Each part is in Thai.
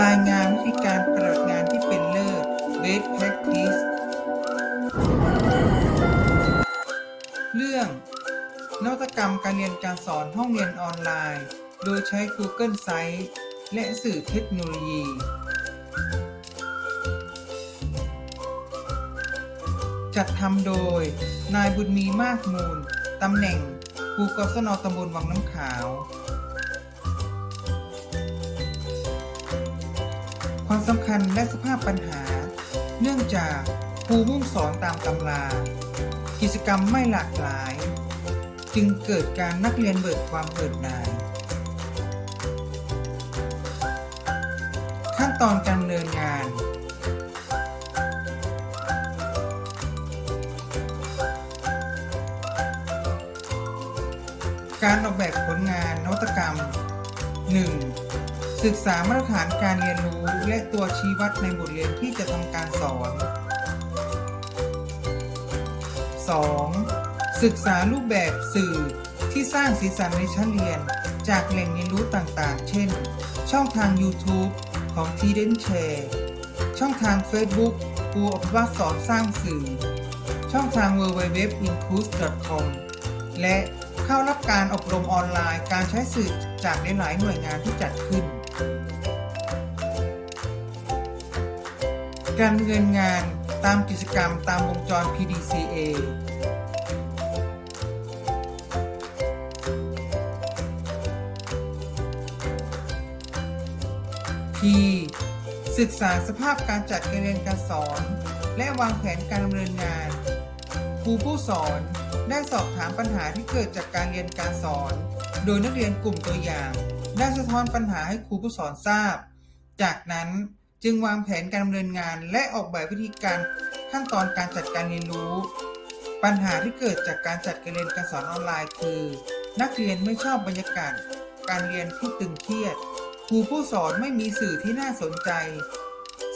รายงานวิธีการปฏิบัติงานที่เป็นเลิศ Best Practice เรื่อง นวัตกรรมการเรียนการสอนห้องเรียนออนไลน์ โดยใช้ Google Sites และสื่อเทคโนโลยี จัดทำโดย นายบุญมีมากมูล ตำแหน่งครูกศนตำบลวังน้ำขาว สำคัญและสภาพปัญหา เนื่องจากครูมุ่งสอนตามตำรา กิจกรรมไม่หลากหลาย จึงเกิดการนักเรียนเบิกความเบิดหน่าย ขั้นตอนการดำเนินงาน การออกแบบผลงานนวัตกรรม 1. ศึกษามาตรฐานการเรียนรู้และตัวชี้วัดในบทเรียนที่จะทำการสอน 2. ศึกษารูปแบบสื่อที่สร้างสีสันในชั้นเรียน จากแหล่งเรียนรู้ต่างๆ เช่น ช่องทาง YouTube ของ t d e n Share ช่องทาง Facebook ครูอภิวัตสอนสร้างสื่อ ช่องทาง www.include.com และเข้ารับการอบรมออนไลน์การใช้สื่อจากหลายๆหน่วยงานที่จัดขึ้น การเนินงานตามกิจกรรมตามวงจร PDCA P ศึกษาสภาพการจัดการเรียนการสอน และวางแผนการดำเนินงาน ครูผู้สอนได้สอบถามปัญหาที่เกิดจากการเรียนการสอน โดยนักเรียนกลุ่มตัวอย่าง ได้สะท้อนปัญหาให้ครูผู้สอนทราบ จากนั้นจึงวางแผนการดำเนินงานและออกแบบวิธีการขั้นตอนการจัดการเรียนรู้ ปัญหาที่เกิดจากการจัดการเรียนการสอนออนไลน์คือ นักเรียนไม่ชอบบรรยากาศการเรียนที่ตึงเครียด ครูผู้สอนไม่มีสื่อที่น่าสนใจ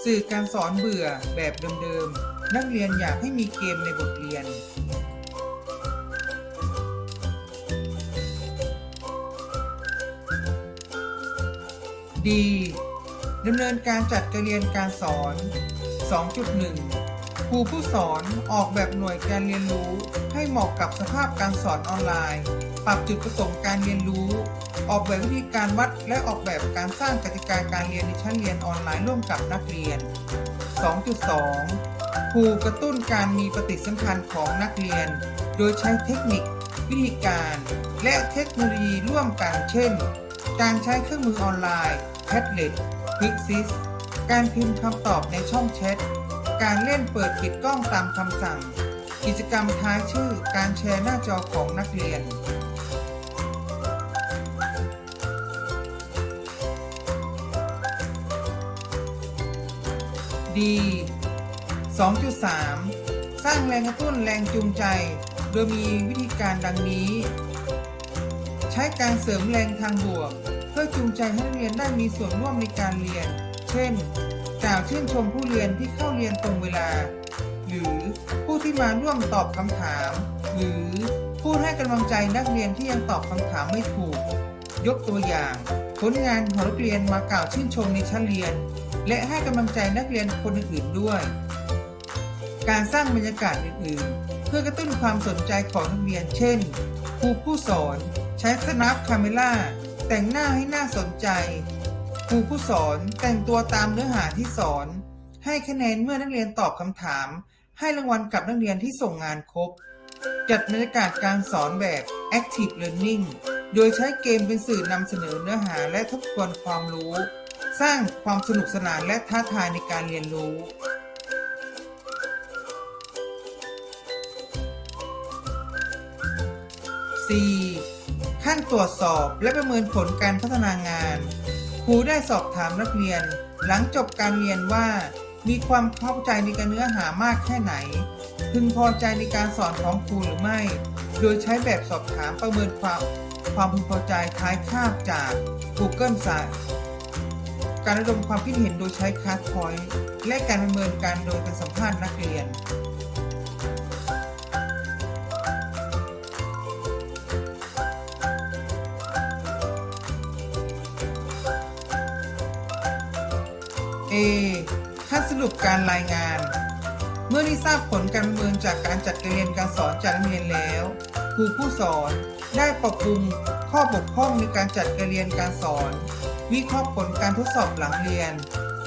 สื่อการสอนเบื่อแบบเดิมๆนักเรียนอยากให้มีเกมในบทเรียน ดีดำเนินการจัดการเรียนการสอน 2.1 ครูผู้สอนออกแบบหน่วยการเรียนรู้ ให้เหมาะกับสภาพการสอนออนไลน์ ปรับจุดประสงค์การเรียนรู้ ออกแบบวิธีการวัดและออกแบบการสร้างกติกาการเรียนในชั้นเรียนออนไลน์ร่วมกับนักเรียน 2.2 ครูกระตุ้นการมีปฏิสัมพันธ์ของนักเรียน โดยใช้เทคนิค วิธีการ และเทคโนโลยีร่วมกันเช่น การใช้เครื่องมือออนไลน์ แท็บเล็ต Quizzes การพิมพ์คำตอบในช่องแชท การเล่นเปิดปิดกล้องตามคำสั่ง กิจกรรมท้ายชื่อการแชร์หน้าจอของนักเรียนดี2.3 สร้างแรงกระตุ้นแรงจูงใจ โดยมีวิธีการดังนี้ ใช้การเสริมแรงทางบวก พื่อจูงใจให้นักเรียนได้มีส่วนร่วมในการเรียน เช่น กล่าวชื่นชมผู้เรียนที่เข้าเรียนตรงเวลา หรือผู้ที่มาร่วมตอบคำถาม หรือผู้ให้กำลังใจนักเรียนที่ยังตอบคำถามไม่ถูก ยกตัวอย่าง ผลงานของนักเรียนมากล่าวชื่นชมในชั้นเรียน และให้กำลังใจนักเรียนคนอื่นๆด้วย การสร้างบรรยากาศอื่นๆ เพื่อกระตุ้นความสนใจของนักเรียน เช่นครูผู้สอน ใช้สนับคาเมล่า แต่งหน้าให้น่าสนใจ ครูผู้สอนแต่งตัวตามเนื้อหาที่สอน ให้คะแนนเมื่อนักเรียนตอบคำถาม ให้รางวัลกับนักเรียนที่ส่งงานครบ จัดบรรยากาศการสอนแบบ Active Learning โดยใช้เกมเป็นสื่อนำเสนอเนื้อหาและทบทวนความรู้ สร้างความสนุกสนานและท้าทายในการเรียนรู้ 4. ขั้นตรวจสอบและประเมินผลการพัฒนางาน ครูได้สอบถามนักเรียน หลังจบการเรียนว่า มีความเข้าใจในการเนื้อหามากแค่ไหน พึงพอใจในการสอนของครูหรือไม่ โดยใช้แบบสอบถามประเมินความความพึงพอใจท้ายคาบจาก Google s i t e การระดมความคิดเห็นโดยใช้คัสพอยต์และการประเมินการโดยการสัมภาษณ์นักเรียน A ขั้นสรุปการรายงาน เมื่อได้ทราบผลการประเมินจากการจัดการเรียนการสอนจากนักเรียนแล้ว ครูผู้สอนได้ปรับปรุงข้อบกพร่องในการจัดการเรียนการสอน วิเคราะห์ผลการทดสอบหลังเรียน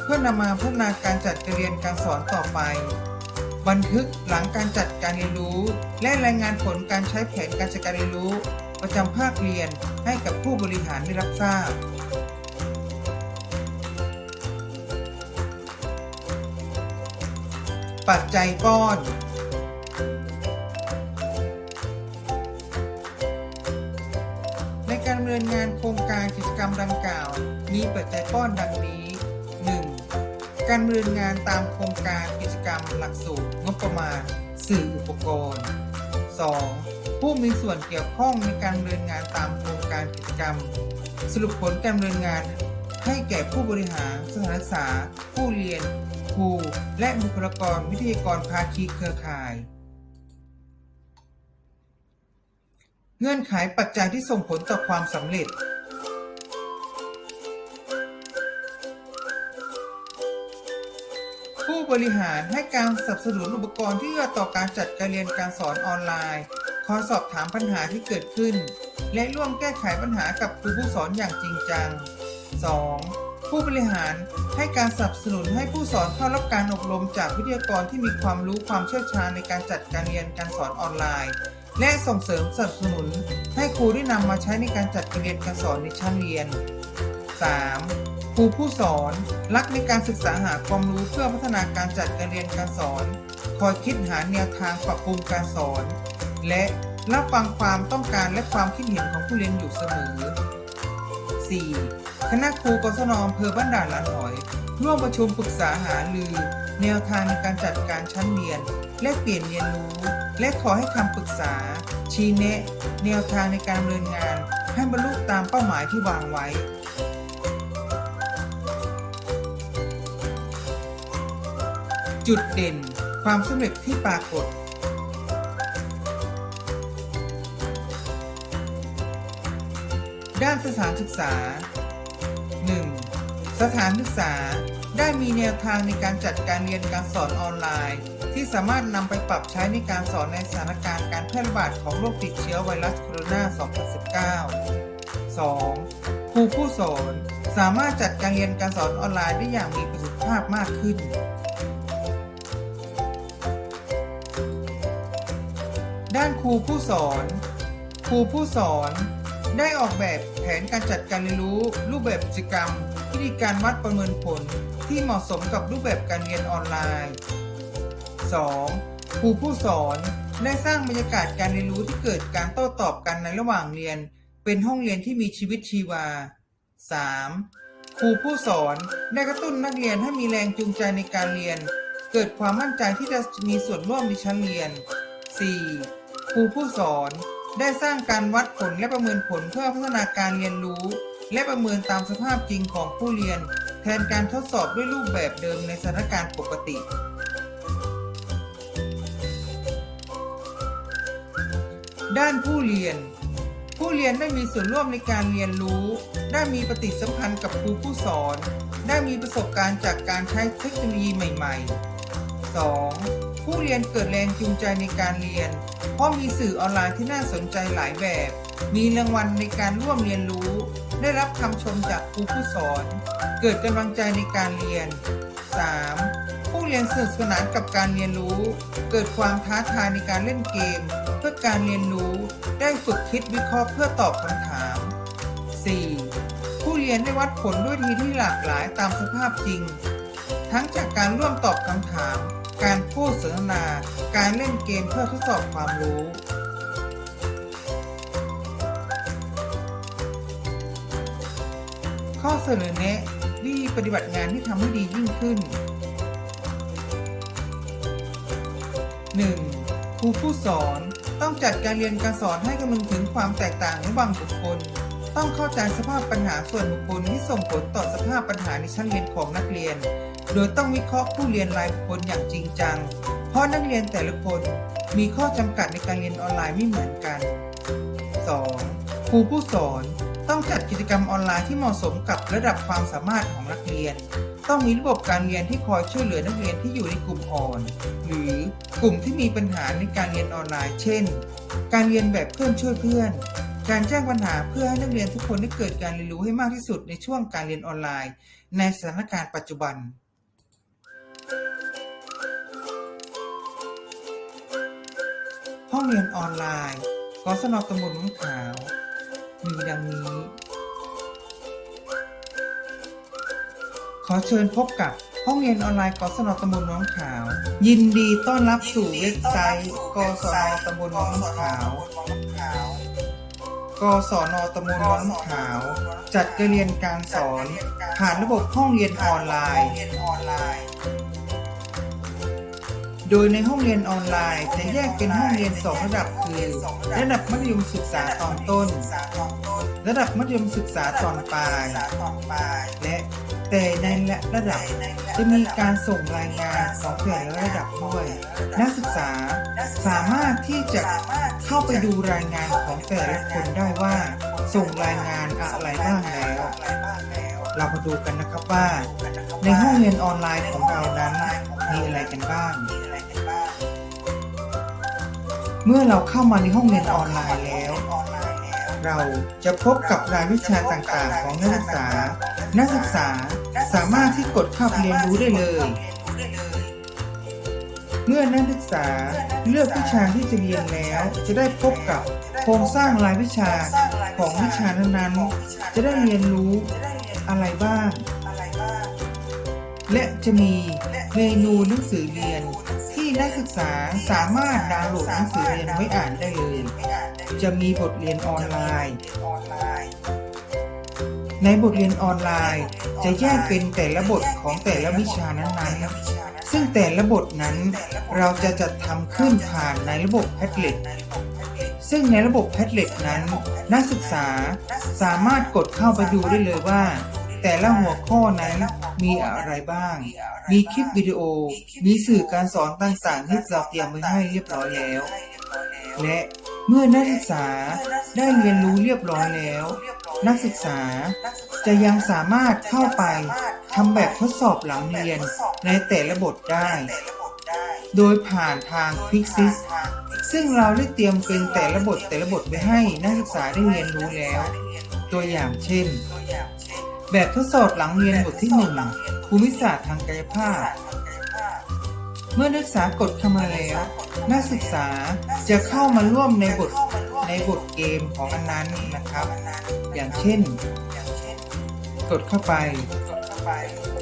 เพื่อนำมาพัฒนาการจัดการเรียนการสอนต่อไป บันทึกหลังการจัดการเรียนรู้ และรายงานผลการใช้แผนการจัดการเรียนรู้ ประจำภาคเรียนให้กับผู้บริหารได้รับทราบ ปัจจัยป้อน ในการดำเนินงานโครงการกิจกรรมดังกล่าว มีปัจจัยป้อนดังนี้ 1. การดำเนินงานตามโครงการกิจกรรมหลักสูตรงบประมาณ สื่ออุปกรณ์ 2. ผู้มีส่วนเกี่ยวข้องในการดำเนินงานตามโครงการกิจกรรม สรุปผลการดำเนินงานให้แก่ผู้บริหารสถานศึกษาผู้เรียน รู และบุคลากรวิทยากรภาคีเครือข่าย เงื่อนไขปัจจัยที่ส่งผลต่อความสำเร็จ ผู้บริหารให้การสนับสนุนอุปกรณ์ที่เอื้อต่อการจัดการเรียนการสอนออนไลน์คอสอบถามปัญหาที่เกิดขึ้น และร่วมแก้ไขปัญหากับครูผู้สอนอย่างจริงจัง 2. ผู้บริหารให้การสนับสนุนให้ผู้สอนเข้ารับการอบรมจากวิทยากรที่มีความรู้ความเชี่ยวชาญในการจัดการเรียนการสอนออนไลน์ และส่งเสริมสนับสนุน ให้ครูได้นำมาใช้ในการจัดการเรียนการสอนในชั้นเรียน 3. ครูผู้สอนรักในการศึกษาหาความรู้เพื่อพัฒนาการจัดการเรียนการสอน คอยคิดหาแนวทางปรับปรุงการสอน และรับฟังความต้องการและความคิดเห็นของผู้เรียนอยู่เสมอ 4. คณะครูกศนอำเภอบ้านด่านลานหอย ร่วมประชุมปรึกษาหารือ แนวทางในการจัดการชั้นเรียน และเปลี่ยนเรียนรู้ และขอให้คำปรึกษา ชี้แนะ แนวทางในการดำเนินงาน ให้บรรลุตามเป้าหมายที่วางไว้จุดเด่น ความสำเร็จที่ปรากฏ ด้านสถานศึกษา สถานศึกษาได้มีแนวทางในการจัดการเรียนการสอนออนไลน์ ที่สามารถนำไปปรับใช้ในการสอนในสถานการณ์การแพร่ระบาดของโรคติดเชื้อไวรัสโคโรนา 2019 2. ครูผู้สอนสามารถจัดการเรียนการสอนออนไลน์ได้อย่างมีประสิทธิภาพมากขึ้น ด้านครูผู้สอน ครูผู้สอนได้ออกแบบแผนการจัดการเรียนรู้รูปแบบกิจกรรม วิธีการวัดประเมินผลที่เหมาะสมกับรูปแบบการเรียนออนไลน์ 2. ครูผู้สอนได้สร้างบรรยากาศการเรียนรู้ที่เกิดการโต้ตอบกันในระหว่างเรียน เป็นห้องเรียนที่มีชีวิตชีวา 3. ครูผู้สอนได้กระตุ้นนักเรียนให้มีแรงจูงใจในการเรียน เกิดความมั่นใจที่จะมีส่วนร่วมในชั้นเรียน 4. ครูผู้สอนได้สร้างการวัดผลและประเมินผลเพื่อพัฒนาการเรียนรู้ และประเมินตามสภาพจริงของผู้เรียน แทนการทดสอบด้วยรูปแบบเดิมในสถานการณ์ปกติ ด้านผู้เรียน ผู้เรียนได้มีส่วนร่วมในการเรียนรู้ ได้มีปฏิสัมพันธ์กับครูผู้สอน ได้มีประสบการณ์จากการใช้เทคโนโลยีใหม่ ๆ 2. ผู้เรียนเกิดแรงจูงใจในการเรียน เพราะมีสื่อออนไลน์ที่น่าสนใจหลายแบบ มีรางวัลในการร่วมเรียนรู้ ได้รับคำชมจากครูผู้สอน เกิดกำลังใจในการเรียน 3. ผู้เรียนสนุกสนานกับการเรียนรู้ เกิดความท้าทายในการเล่นเกม เพื่อการเรียนรู้ ได้ฝึกคิดวิเคราะห์เพื่อตอบคำถาม 4. ผู้เรียนได้วัดผลด้วยวิธีที่หลากหลายตามสภาพจริง ทั้งจากการร่วมตอบคำถาม การพูดสนทนา การเล่นเกมเพื่อทดสอบความรู้ ข้อเสนอแนะวิธีปฏิบัติงานที่ทำให้ดียิ่งขึ้น 1. ครูผู้สอนต้องจัดการเรียนการสอนให้คำนึงถึงความแตกต่างระหว่างบุคคล ต้องเข้าใจสภาพปัญหาส่วนบุคคลที่ส่งผลต่อสภาพปัญหาในชั้นเรียนของนักเรียน โดยต้องวิเคราะห์ผู้เรียนรายบุคคลอย่างจริงจัง เพราะนักเรียนแต่ละคนมีข้อจำกัดในการเรียนออนไลน์ไม่เหมือนกัน 2. ครูผู้สอน ต้องจัดกิจกรรมออนไลน์ที่เหมาะสมกับระดับความสามารถของนักเรียน ต้องมีระบบการเรียนที่คอยช่วยเหลือนักเรียนที่อยู่ในกลุ่มอ่อน หรือกลุ่มที่มีปัญหาในการเรียนออนไลน์ เช่น การเรียนแบบเพื่อนช่วยเพื่อน การแจ้งปัญหาเพื่อให้นักเรียนทุกคนได้เกิดการเรียนรู้ให้มากที่สุดในช่วงการเรียนออนไลน์ ในสถานการณ์ปัจจุบันห้องเรียนออนไลน์กศนตำบลน้ำขาว มีดังนี้ ขอเชิญพบกับห้องเรียนออนไลน์กศนตำบลน้องขาว ยินดีต้อนรับสู่เว็บไซต์กศนตำบลน้องขาวกศนตำบลน้องขาว จัดการเรียนการสอน ผ่านระบบห้องเรียนออนไลน์ โดยในห้องเรียนออนไลน์จะแยกเป็นห้องเรียนสองระดับคือ ระดับมัธยมศึกษาตอนต้น ระดับมัธยมศึกษาตอนปลาย และแต่ในและระดับจะมีการส่งรายงานของแต่ละระดับด้วย นักศึกษาสามารถที่จะเข้าไปดูรายงานของแต่ละคนได้ว่า ส่งรายงานอะไรบ้างแล้ว เรามาดูกันนะครับว่า ในห้องเรียนออนไลน์ของเรานั้นมีอะไรกันบ้าง เมื่อเราเข้ามาในห้องเรียนออนไลน์แล้ว เราจะพบกับรายวิชาต่างๆ ของนักศึกษา นักศึกษาสามารถที่กดเข้าไปเรียนรู้ได้เลย เมื่อนักศึกษาเลือกวิชาที่จะเรียนแล้ว จะได้พบกับโครงสร้างรายวิชาของวิชานั้นๆ จะได้เรียนรู้อะไรบ้าง และจะมีเมนูหนังสือเรียน นักศึกษาสามารถดาวน์โหลดหนังสือเรียนไว้อ่านได้เลย จะมีบทเรียนออนไลน์ ในบทเรียนออนไลน์ จะแยกเป็นแต่ละบทของแต่ละวิชานั้นๆ ซึ่งแต่ละบทนั้นเราจะจัดทำขึ้นผ่านในระบบแพทเล็ตซึ่งในระบบแพทเล็ตนั้น นักศึกษาสามารถกดเข้าไปดูได้เลยว่า แต่ละหัวข้อนั้นมีอะไรบ้าง มีคลิปวิดีโอ มีสื่อการสอนต่างๆที่เราเตรียมไว้ให้เรียบร้อยแล้ว และเมื่อนักศึกษาได้เรียนรู้เรียบร้อยแล้ว นักศึกษาจะยังสามารถเข้าไปทำแบบทดสอบหลังเรียนในแต่ละบทได้ โดยผ่านทาง Quizzes ซึ่งเราได้เตรียมเป็นแต่ละบทแต่ละบทไว้ให้นักศึกษาได้เรียนรู้แล้ว ตัวอย่างเช่น แบบทดสอบหลังเรียนบทที่1ภูมิศาสตร์ทางกายภาพ เมื่อนักศึกษากดเข้ามาแล้ว นักศึกษาจะเข้ามาร่วมในบทในบทเกมของอันนั้นนะครับ อย่างเช่น กดเข้าไป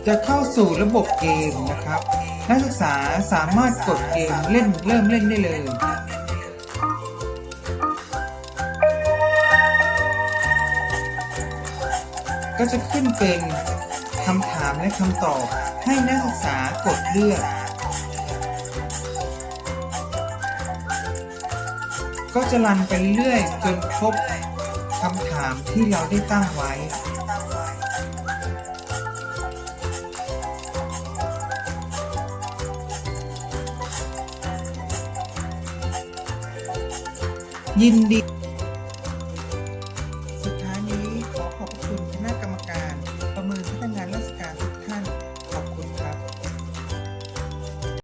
จะเข้าสู่ระบบเกมนะครับ นักศึกษาสามารถกดเกมเล่นเริ่มเล่นได้เลย ก็จะขึ้นเป็นคำถามและคำตอบให้นักศึกษากดเลือก ก็จะรันไปเรื่อยจนครบคำถามที่เราได้ตั้งไว้ ยินดี